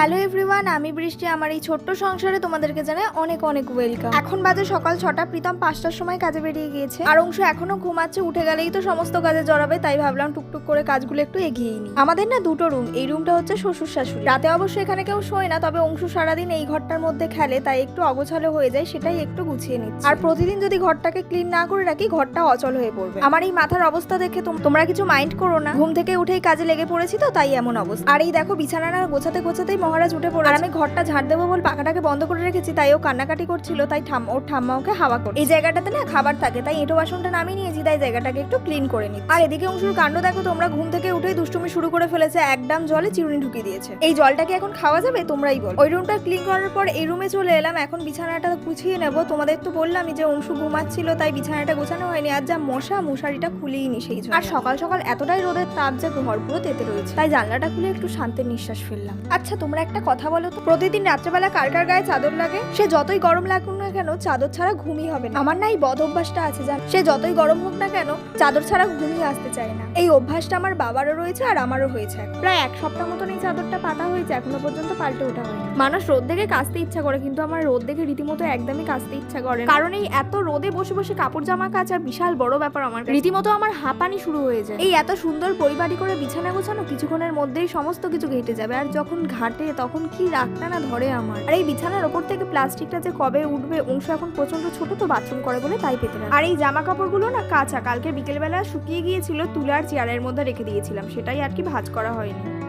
Hello everyone আমি বৃষ্টি। আমার এই ছোট্ট সংসারে তোমাদেরকে জানাই অনেক অনেক ওয়েলকাম এখন বাজে সকাল ছটা, প্রীতম পাঁচটার সময় কাজে বেরিয়ে গিয়েছে। আর অংশ এখনও ঘুমাচ্ছে, উঠে গেলেই তো সমস্ত কাজে জড়াবে, তাই ভাবলাম টুকটুক করে কাজগুলো একটু এগিয়ে নিই। আমাদের না দুটো রুম এই রুমটা হচ্ছে শ্বশুর শাশুড়ি রাতে অবশ্য এখানে কেউ শোয় না, তবে অংশু সারাদিন এই ঘরটার মধ্যে খেলে, তাই একটু অগোছালো হয়ে যায়, সেটাই একটু গুছিয়ে নিচ্ছে। আর প্রতিদিন যদি ঘরটাকে ক্লিন না করে রাখি, ঘরটা অচল হয়ে পড়বে। আমার এই মাথার অবস্থা দেখে তোম- তোমরা কিছু মাইন্ড করো না। ঘুম থেকে উঠেই কাজে লেগে পড়েছি তো, তাই এমন অবস্থা। আর এই দেখো বিছানাটা গোছাতে গোছাতেই মহারাজ উঠে পড়ে আর আমি ঘরটা ঝাড় দেবো বল পাখাটাকে বন্ধ করে রেখেছি তাই ও কান্নাকাটি করছিল তাই ঠাম ওর ঠাম্মা ওকে হাওয়া করে এই জায়গাটাতে না খাবার থাকে তাই এঁটো বাসনটা নামিয়ে নিয়েছি তাই জায়গাটাকে একটু ক্লিন করে নিই আর এদিকে অংশুর কাণ্ড দেখো তোমরা ঘুম থেকে উঠেই দুষ্টুমি শুরু করে ফেলেছে একদম জলে চিরুনি ঢুকিয়ে দিয়েছে। এই জলটাকে এখন খাওয়া যাবে? তোমরাই বল। ওই রুমটা ক্লিন করার পর এই রুমে চলে এলাম এখন বিছানাটা গুছিয়ে নেব। তোমাদের তো বললামই যে অংশু ঘুমাচ্ছিল তাই বিছানাটা গোছানো হয়নি আর যা মশা মশারিটা খুলেই নি সেই আর সকাল সকাল এতটাই রোদের তাপ যে ঘর পুরো তেতে রয়েছে। তাই জানলাটা খুলে একটু শান্তির নিঃশ্বাস ফেললাম। আচ্ছা তোমরা একটা কথা বলো তো। প্রতিদিন রাত্রেবেলা কার কার গায়ে চাদর লাগে? সে যতই গরম লাগুক না কেন, চাদর ছাড়া ঘুমই হবে না। আমার না এই বদ অভ্যাসটা আছে জান। সে যতই গরম হোক না কেন, চাদর ছাড়া ঘুমিয়ে আসতে চায় না। এই অভ্যাসটা আমার বাবারও রয়েছে আর আমারও হয়েছে প্রায় এক সপ্তাহ মতন এই চাদরটা পাতা হয়েছে, এখনও পর্যন্ত পাল্টে ওঠা হয়নি। মানুষ রোদ দেখে কাচতে ইচ্ছা করে, কিন্তু আমার রোদ দেখে রীতিমতো একদমই কাচতে ইচ্ছা করে কারণ এই এত রোদে বসে বসে কাপড় জামা কাচা বিশাল বড় ব্যাপার আমার রীতিমতো আমার হাঁপানি শুরু হয়ে যায়। এই এত সুন্দর পরিপাটি করে বিছানা গোছানো কিছুক্ষণের মধ্যেই সমস্ত কিছু ঘেটে যাবে। আর যখন ঘাটে তখন কি রাখটা না ধরে আমার। আর এই বিছানার ওপর থেকে প্লাস্টিকটা যে কবে উঠবে, অংশ এখন প্রচণ্ড ছোট তো বাথরুম করে বলে তাই পেতে না। আর এই জামা কাপড়গুলো না কাঁচা, কালকে বিকেলবেলা শুকিয়ে গিয়েছিল, তুলার চেয়ারের মধ্যে রেখে দিয়েছিলাম, সেটাই আর কি ভাজ করা হয়নি।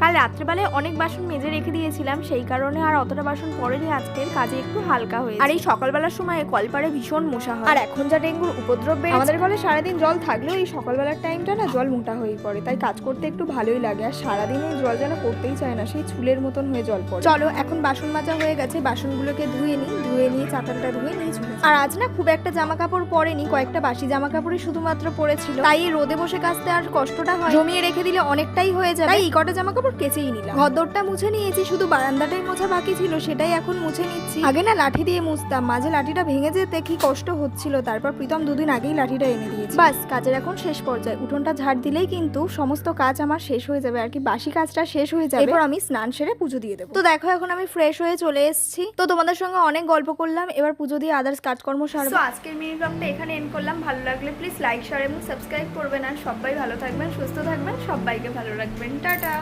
কাল রাত্রেবেলায় অনেক বাসন মেজে রেখে দিয়েছিলাম সেই কারণে আর অতটা বাসন পড়েনি। আজকের কাজে একটু হালকা হয়ে আর এই সকালবেলার সময় কলপারে ভীষণ মশা হয়। আর এখন যা ডেঙ্গুর উপদ্রব আমাদের কলে সারাদিন জল থাকলেও এই সকালবেলার টাইমটা না জল মোটা হয়ে পড়ে। তাই কাজ করতে একটু ভালোই লাগে। আর সারাদিন এই জল যেন করতেই চায় না সেই চুলের মতন হয়ে জল পড়ে। চলো এখন বাসন মাজা হয়ে গেছে। বাসনগুলোকে ধুয়ে নিই। ধুয়ে নিয়ে চাতালটা ধুয়ে নিয়ে চলে আর আজ না খুব একটা জামা কাপড় পরেনি। কয়েকটা বাসি জামা কাপড়ই শুধুমাত্র পরেছিল। তাই রোদে বসে কাচতে আর কষ্টটা হয় জমিয়ে রেখে দিলে অনেকটাই হয়ে যাবে। তাই এই কটা জামা কাপড় কেচেই নিলাম। ঘরদোরটা মুছে নিয়েছি শুধু বারান্দাটাই মোছা বাকি ছিল সেটাই এখন মুছে নিচ্ছি। আগে না লাঠি দিয়ে মুছতাম মাঝে লাঠিটা ভেঙে যেতে কি কষ্ট হচ্ছিল তারপর প্রীতম দুদিন আগেই লাঠিটা এনে দিয়েছে। বাস কাজের এখন শেষ পর্যায়ে। উঠোনটা ঝাড় দিলেই কিন্তু সমস্ত কাজ আমার শেষ হয়ে যাবে আর কি বাসি কাজটা শেষ হয়ে যাবে। এরপর আমি স্নান সেরে পুজো দিয়ে দেবো। তো দেখো এখন আমি ফ্রেশ হয়ে চলে এসেছি। তো তোমাদের সঙ্গে অনেক গল্প করলাম এবার পুজো দিয়ে আদার্স কাজকর্ম সারবো। আজকের মিনি ব্লগটা এখানে এন্ড করলাম। ভালো লাগলে প্লিজ লাইক শেয়ার এবং সাবস্ক্রাইব করবেন। আর সবাই ভালো থাকবেন সুস্থ থাকবেন সবাইকে ভালো রাখবেন। টাটা!